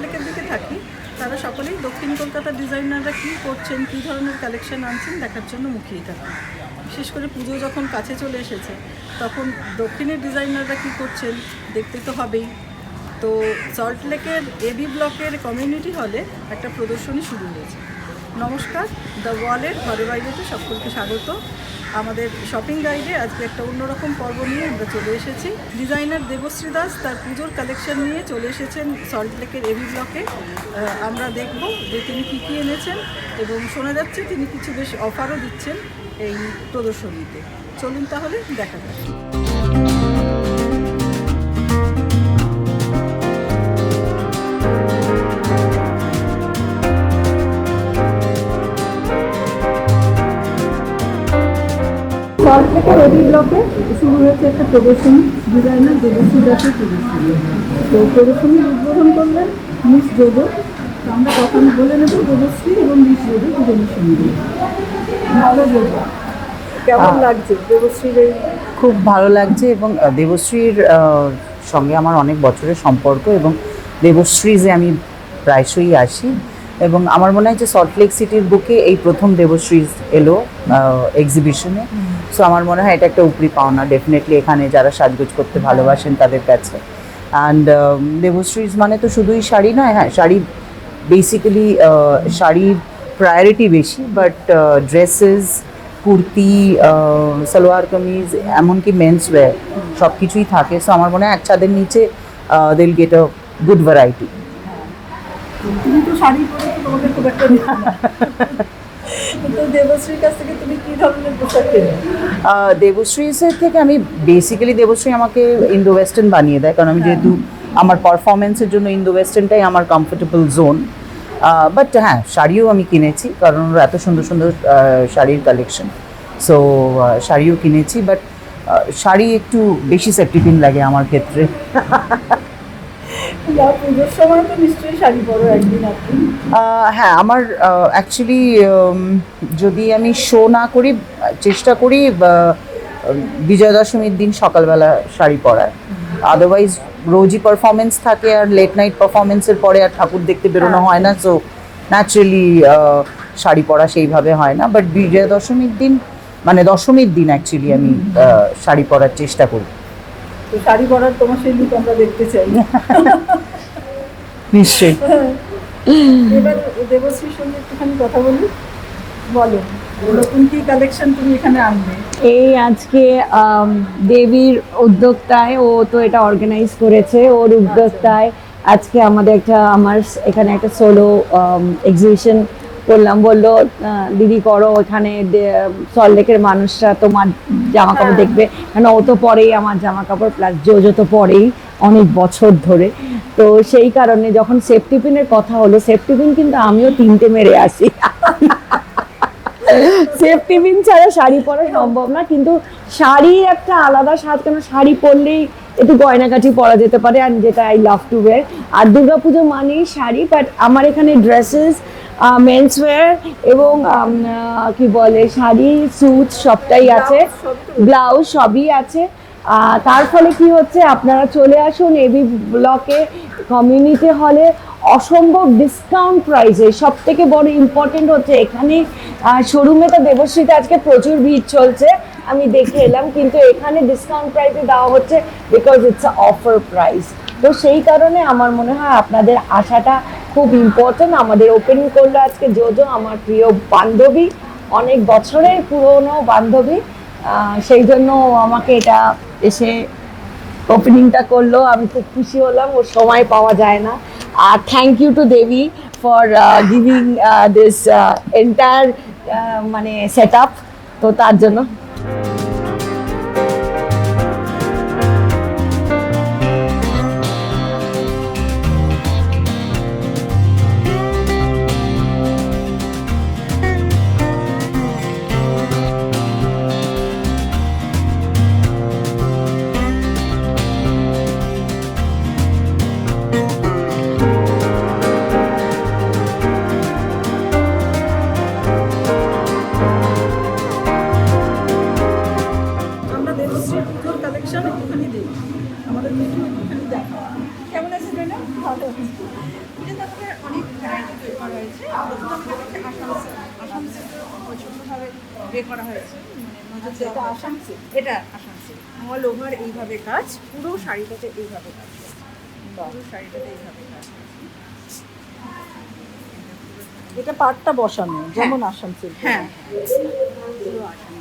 আউটলেটের দিকে থাকি, তারা সকলেই দক্ষিণ কলকাতার ডিজাইনাররা কী করছেন, কী ধরনের কালেকশন আনছেন দেখার জন্য মুখিয়ে থাকে বিশেষ করে পুজো যখন কাছে চলে এসেছে, তখন দক্ষিণের ডিজাইনাররা কী করছেন দেখতে তো হবেই। তো সল্টলেকের এবি ব্লকের কমিউনিটি হলে একটা প্রদর্শনী শুরু হয়েছে। নমস্কার দ্য ওয়ালের ঘরে বাইরেতে সকলকে স্বাগত। আমাদের শপিং গাইডে আজকে একটা অন্যরকম পর্ব নিয়ে আমরা চলে এসেছি। ডিজাইনার দেবশ্রী দাস তার পুজোর কালেকশন নিয়ে চলে এসেছেন সল্ট লেকের এভি ব্লকে আমরা দেখব যে তিনি কী কী এনেছেন এবং শোনা যাচ্ছে তিনি কিছু বেশ অফারও দিচ্ছেন এই প্রদর্শনীতে। চলুন তাহলে দেখা যাক। সল্টলেকের এবি ব্লকে শুরু হয়েছে একটা প্রদর্শনী ডিজাইনার দেবশ্রী দাসের প্রদর্শনী। তো প্রদর্শনী উদ্বোধন করলেন মিস তো আমরা কথা বলে নেব দেবশ্রী এবং মিস যোদো দুজনের সঙ্গে। ভালো যোদো কেমন লাগছে দেবশ্রীর এই খুব ভালো লাগছে এবং দেবশ্রীর সঙ্গে আমার অনেক বছরের সম্পর্ক এবং দেবশ্রী যে আমি প্রায়শই আসি এবং আমার মনে হয় যে সল্টলেক সিটির বুকে এই প্রথম দেবশ্রী এলো এক্সিবিশনে সো আমার মনে হয় এটা একটা উপরি পাওনা। ডেফিনেটলি এখানে যারা সাজগোজ করতে ভালোবাসেন তাদের কাছে। অ্যান্ড দেবশ্রীজ মানে তো শুধুই শাড়ি নয় হ্যাঁ শাড়ি বেসিক্যালি শাড়ির প্রায়োরিটি বেশি বাট ড্রেসেস কুর্তি সালোয়ার কামিজ এমনকি মেন্স ওয়্যার সব কিছুই থাকে। সো আমার মনে হয় এক ছাদের নিচে দিল গেট আ গুড ভ্যারাইটি তুমি তো শাড়ি পরে তোমাদের খুব একটা। তো দেবশ্রীর কাছ থেকে তুমি কি ধরনের পোশাক কেনো? দেবশ্রীসের থেকে আমি বেসিক্যালি দেবশ্রী আমাকে ইন্দো ওয়েস্টার্ন বানিয়ে দেয় কারণ আমি যেহেতু আমার পারফরমেন্সের জন্য ইন্দো ওয়েস্টার্নটাই আমার কমফোর্টেবল জোন বাট হ্যাঁ শাড়িও আমি কিনেছি কারণ ওর এত সুন্দর সুন্দর শাড়ির কালেকশন সো শাড়িও কিনেছি বাট শাড়ি একটু বেশি সেফটিপিন লাগে আমার ক্ষেত্রে। পুজোর সময় তো নিশ্চয়ই শাড়ি পরো একদিন আপনি হ্যাঁ আমার অ্যাকচুয়ালি যদি আমি শো না করি চেষ্টা করি বিজয়া দশমীর দিন সকালবেলা শাড়ি পরার। আদারওয়াইজ রোজই পারফরমেন্স থাকে আর লেট নাইট পারফরমেন্সের পরে আর ঠাকুর দেখতে বেরোনো হ্যাঁ। হয় না সো ন্যাচারালি শাড়ি পরা সেইভাবে হয় না। বাট বিজয়া দশমীর দিন মানে দশমীর দিন অ্যাকচুয়ালি আমি শাড়ি পরার চেষ্টা করি। তো শাড়ি পরার তোমার সেই লুক আমরা দেখতে চাই। নিশ্চয়ই। এবার দেবশ্রীর সঙ্গে একটুখানি কথা বলি। বলো নতুন কি কালেকশন তুমি এখানে আনবে? এই আজকে দেবীর উদ্যোক্তায় ও তো এটা অর্গানাইজ করেছে ওর উদ্যোক্তায় আজকে আমাদের একটা আমার এখানে একটা সোলো এক্সিবিশন করলাম বলল দিদি করো এখানে সল্লেকের মানুষরা তোমার জামা কাপড় হ্যাঁ। দেখবে। কেন ও তো পরেই আমার জামা কাপড় প্লাস জোজো তো পরেই অনেক বছর ধরে। তো সেই কারণে যখন সেফটি পিনের কথা হলো সেফটি পিন কিন্তু আমিও তিনটে মেরে আসি। সেফটি পিন ছাড়া শাড়ি পরা সম্ভব না কিন্তু শাড়ি একটা আলাদা স্বাদ কেন শাড়ি পরলেই একটু গয়নাকাঠি পরা যেতে পারে আর যেটা আই লাভ টু ওয়্যার আর দুর্গাপুজো মানেই শাড়ি বাট আমার এখানে ড্রেসেস মেন্স ওয়্যার এবং কি বলে শাড়ি স্যুট সবটাই আছে। ব্লাউজ সবই আছে। তার ফলে কি হচ্ছে আপনারা চলে আসুন এবি ব্লকে কমিউনিটি হলে অসম্ভব ডিসকাউন্ট প্রাইসে সব থেকে বড় ইম্পর্টেন্ট হচ্ছে এখানে শোরুমে তো দেবশ্রীতে আজকে প্রচুর ভিড় চলছে। আমি দেখে এলাম কিন্তু এখানে ডিসকাউন্ট প্রাইসে দেওয়া হচ্ছে বিকজ ইটস অফার প্রাইস তো সেই কারণে আমার মনে হয় আপনাদের আশাটা খুব ইম্পর্টেন্ট আমাদের ওপেনিং করল আজকে জোজো, আমার প্রিয় বান্ধবী, অনেক বছরের পুরনো বান্ধবী। সেই জন্য আমাকে এটা এসে ওপেনিংটা করল। আমি খুব খুশি হলাম, ওর সময় পাওয়া যায় না। আর thank you to Debi for giving this entire মানে সেট আপ তো তার জন্য কেমন আছে ভালো আছে। অনেক বের ইয়ে করা হয়েছে। মানে এটা ওভার এইভাবে কাজ পুরো শাড়িটাতে এইভাবে কাজ। শাড়িটাতে এইভাবে কাজ। এটা পাটটা বসানো যেমন হ্যাঁ। আসাম সিল্ক হ্যাঁ। পুরো আসাম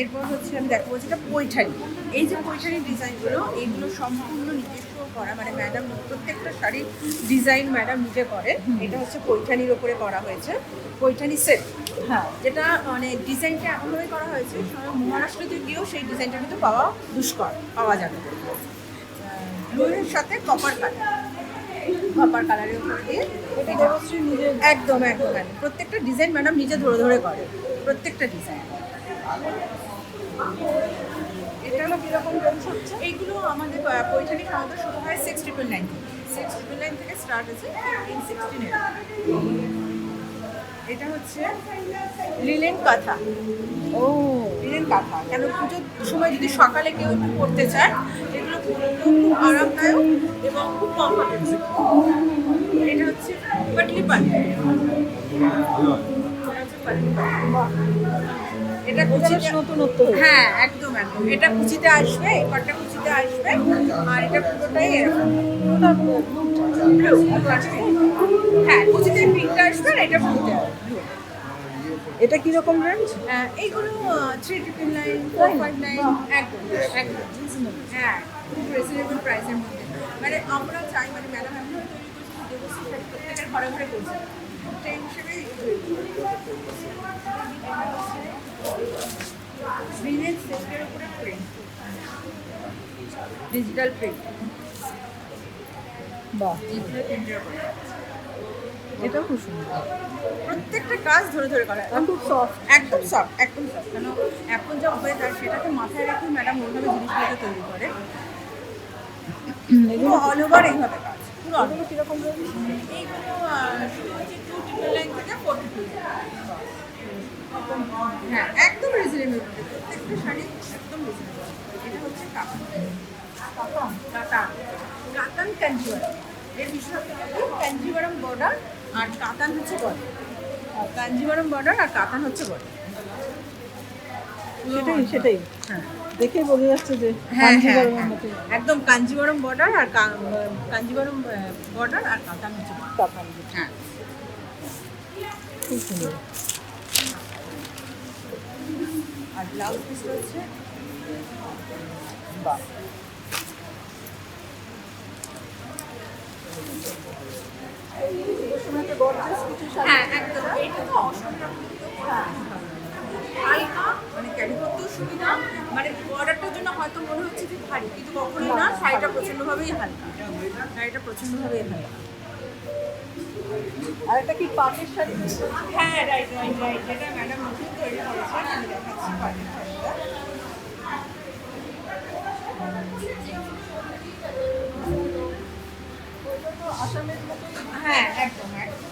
এরপর হচ্ছে আমি দেখাবো যেটা পৈঠানি। এই যে পৈঠানি ডিজাইনগুলো এইগুলো সম্পূর্ণ নিজস্ব করা মানে ম্যাডাম প্রত্যেকটা শাড়ির ডিজাইন ম্যাডাম নিজে করে। এটা হচ্ছে পৈঠানির ওপরে করা হয়েছে। পৈঠানি সেট হ্যাঁ। যেটা মানে ডিজাইনটা এমনভাবে করা হয়েছে মহারাষ্ট্রতে গিয়েও সেই ডিজাইনটা কিন্তু পাওয়া দুষ্কর পাওয়া যাবে। ব্লুয়ের সাথে কপার কালার কপার কালারের উপরে দিয়ে একদম একদম প্রত্যেকটা ডিজাইন ম্যাডাম নিজে ধরে ধরে করে প্রত্যেকটা ডিজাইন এটা হলো কীরকম রেঞ্জ হচ্ছে? এইগুলো আমাদের পৈঠানি সাধারণত শুরু হয় six triple nine six triple nine থেকে স্টার্ট হচ্ছে ফিফটিন সিক্সটিন এটা হচ্ছে লিলেন কাঁথা। ও। লিলেন কাঁথা। কেন পুজোর সময় যদি সকালে কেউ একটু পড়তে চায় এগুলো খুব আরামদায়ক এবং খুব কমফোর্টেবল এটা হচ্ছে পাটলি পানি এটা কুচিতে নতুনত্ব। হ্যাঁ একদম একদম। এটা কুচিতে আসবে এই পাটটা কুচিতে আসবে আর এটা পুরোটাই এরকম। হ্যাঁ কুচিতে পিঙ্কটা আসবে আর এটা আসবে। এটা কীরকম রেঞ্জ হ্যাঁ, এইগুলো three triple nine four five nine একদম একদম। হ্যাঁ খুব রিজনেবল প্রাইসের মধ্যে। মানে আমরা চাই মানে ম্যাডাম যে প্রত্যেকের ঘরে ঘরে করছে সেই হিসেবেই গ্রিনের সিল্কের উপরে প্রিন্ট ডিজিটাল প্রিন্ট বাহ। ডিজিটাল প্রিন্টের উপরে এটাও খুব সুন্দর। প্রত্যেকটা কাজ ধরে ধরে করা। খুব সফট একদম সফট একদম সফট কেন এখন যা ওয়েদার সেটাকে মাথায় রেখে ম্যাডাম ওইভাবে জিনিসগুলোকে তৈরি করে। অল ওভার এইভাবে কাজ। পুরো all এগুলো কীরকম। এইগুলো আহ, শুরু হচ্ছে টু ট্রিপল নাইন থেকে ফোর্টি টু হ্যাঁ একদম রিজনেবল প্রত্যেকটা শাড়ি একদম রিজনেবল এটা হচ্ছে কাতান। কাতান। কাতান কাঞ্জিওয়ারাম এর বিশেষত্ব কাঞ্জিওয়ারাম বর্ডার আর কাতান হচ্ছে বর্ডার কাঞ্জিওয়ারাম বর্ডার আর কাতান হচ্ছে বর্ডার সেটাই সেটাই। হ্যাঁ। দেখেই বোঝা যাচ্ছে যে হ্যাঁ, হ্যাঁ, হ্যাঁ। একদম কাঞ্জিবরম বর্ডার আর কাঞ্জিবরম বর্ডার আর কাতান হচ্ছে। কাতান। হ্যাঁ। খুব সুন্দর। আর ব্লাউজ পিসটা হচ্ছে হ্যাঁ একদম। এটা তো হালকা মানে ক্যারি করতেও সুবিধা। মানে বর্ডারটার জন্য হয়তো মনে হচ্ছে যে ভারী কিন্তু কখনোই না শাড়িটা প্রচণ্ডভাবেই হালকা। শাড়িটা প্রচণ্ডভাবেই হালকা। আর একটা কি পাটের শাড়ি? হ্যাঁ রাইট রাইট রাইট যেটা ম্যাডাম নতুন তৈরি করেছে আমি দেখাচ্ছি পাটের শাড়িটা। আসামের হ্যাঁ একদম একদম।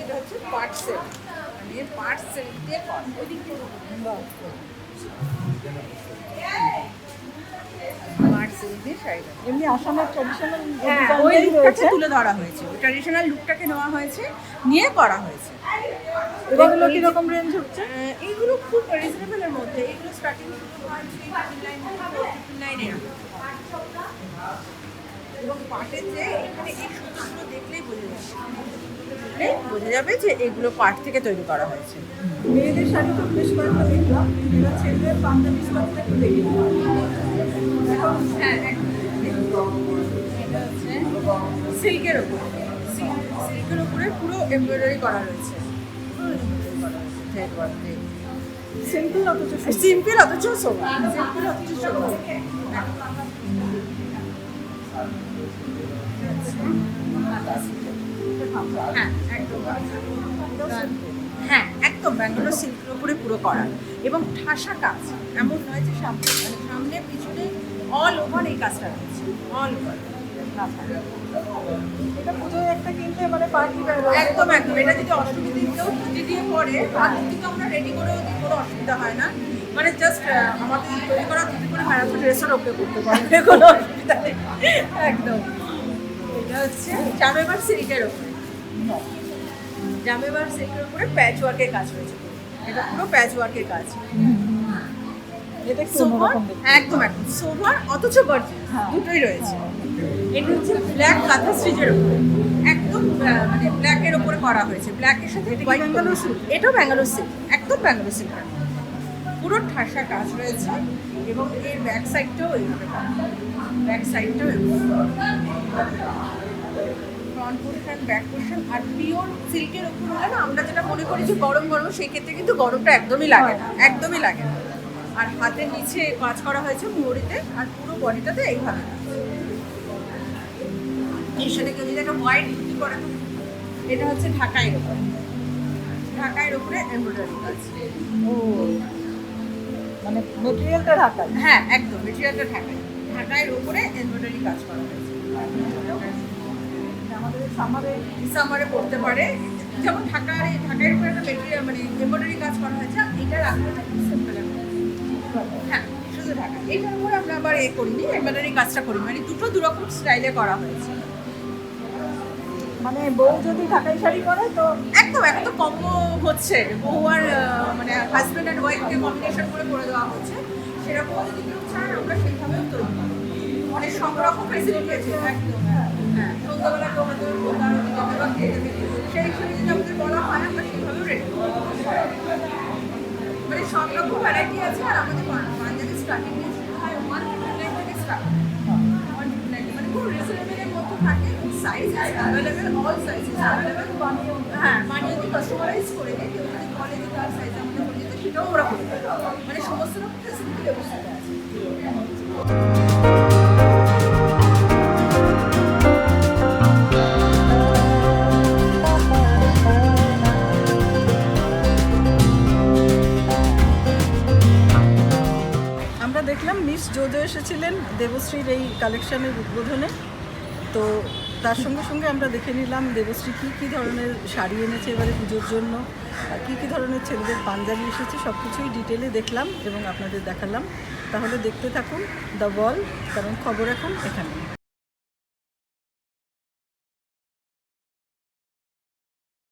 এটা হচ্ছে পাট সেল মানে পাট সেল দিয়ে পাট দিয়ে শাড়িটা এমনি আসামের ট্র্যাডিশনাল হ্যাঁ ওই লুকটাকে তুলে ধরা হয়েছে। ট্র্যাডিশনাল লুকটাকে নেওয়া হয়েছে নিয়ে করা হয়েছে। এগুলো কীরকম রেঞ্জ হচ্ছে? এইগুলো খুব রিজনেবলের মধ্যে। এইগুলো স্টার্টিং হয় এবং পাটের যে এখানে এই সুতোগুলো দেখলেই বোঝা যাবে দেখলেই বোঝা যাবে যে এগুলো পাট থেকে তৈরি করা হয়েছে। মেয়েদের শাড়ি তো বেশ কয়েকটা দেখলাম। এবার ছেলেদের পাঞ্জাবি স্টাইলটা একটু দেখি সিল্কের ওপর সিল্কের ওপরে পুরো এমব্রয়ডারি করা রয়েছে। সিম্পল অথচ। সিম্পল অথচ সোভা সিম্পল অথচ সোভা হ্যাঁ একদম হ্যাঁ একদম ব্যাঙ্গালোর সিল্কের উপরে পুরো করা। এবং ঠাসা কাজ এমন নয় যে সামনে মানে সামনে পিছনে অল ওভার এই কাজটা রয়েছে। অল ওভার মানে একদম একদম। এটা যদি অসুবিধা কেউ দিয়ে পরে আগের থেকে আমরা রেডি করেও কোনো অসুবিধা হয় না। মানে জাস্ট আমাদের তৈরি করা যদি করে ম্যারাথন ড্রেসের ওকে করতে পারবে কোনো অসুবিধা নেই। একদম। এটা হচ্ছে চারো এবার সিল্কের ওপরে। জামেবার সিল্কের উপরে প্যাচ ওয়ার্কের কাজ রয়েছে এটা পুরো প্যাচ ওয়ার্কের কাজ। এটা সোভার একদম একদম। সোভার অথচ গর্জিয়াস দুটোই রয়েছে। এটা হচ্ছে ব্ল্যাক কাঁথা স্টিচের উপরে। একদম মানে ব্ল্যাকের উপরে করা হয়েছে। ব্ল্যাকের সাথে ব্যাঙ্গালোর সিল্ক এটাও ব্যাঙ্গালোর সিল্ক একদম ব্যাঙ্গালোর সিল্ক পুরো ঠাসা কাজ রয়েছে এবং এর ব্যাক সাইডটাও এইভাবে ব্যাক সাইডটাও ফ্রন্ট পোর্শন ব্যাক পোর্শন আর পিওর সিল্কের উপর হলে না আমরা যেটা মনে করি যে গরম গরম সেই ক্ষেত্রে কিন্তু গরমটা একদমই লাগে না একদমই লাগে না। আর হাতের নিচে কাজ করা হয়েছে মুড়িতে আর পুরো বডিটাতে এইভাবে। এর সাথে কেউ যদি একটা হোয়াইট কি করে এটা হচ্ছে ঢাকাইয়ের উপর। ঢাকাইয়ের উপরে এমব্রয়ডারি কাজ। ও মানে মেটেরিয়ালটা ঢাকায় হ্যাঁ একদম মেটেরিয়ালটা ঢাকাই। ঢাকাইয়ের উপরে এমব্রয়ডারি কাজ করা হয়েছে। আমাদের সামারে ডিসেম্বরে পড়তে পারে। যেমন ঢাকার এই ঢাকার উপরে একটা মেটেরিয়াল মানে এমব্রয়ডারি কাজ করা হয়েছে এটার আগ্রহটা খুব সিম্পল হ্যাঁ শুধু ঢাকা। এটার উপরে আমরা আবার এ করিনি এমব্রয়ডারি কাজটা করি মানে দুটো দুরকম স্টাইলে করা হয়েছে। মানে বউ যদি ঢাকাই শাড়ি পরে তো একদম এখন তো কম্বো হচ্ছে। বউ আর মানে হাজব্যান্ড অ্যান্ড ওয়াইফকে কম্বিনেশন করে করে দেওয়া হচ্ছে। সেরকম যদি কেউ চায় আমরা সেইভাবেও তৈরি করি। অনেক সব রকম ফেসিলিটি আছে একদম। সন্ধ্যাবেলা হয়তো হয়, আমরা সেইভাবেও রেডি মানে সব রকম ভ্যারাইটি আছে আমাদের পাঞ্জাবি স্টার্টিং ওয়ান ফিফটি থেকে স্টার্ট মানে খুব রিজনেবলের মধ্যে থাকে সাইজ অ্যাভেলেবেল হ্যাঁ মানে কাস্টমারাইজ করে দেয়, কেউ যদি বলে সাইজ আমাদের মানে সমস্ত রকম ফেসিলিটি ব্যবস্থা আছে। আমরা দেখলাম মিস জোজো এসেছিলেন দেবশ্রীর এই কালেকশনের উদ্বোধনে। তো তার সঙ্গে সঙ্গে আমরা দেখে নিলাম দেবশ্রী কী কী ধরনের শাড়ি এনেছে এবারে পুজোর জন্য কী কী ধরনের ছেলেদের পাঞ্জাবি এসেছে সব কিছুই ডিটেলে দেখলাম এবং আপনাদের দেখালাম। তাহলে দেখতে থাকুন দ্য বল কারণ খবর এখন এখানে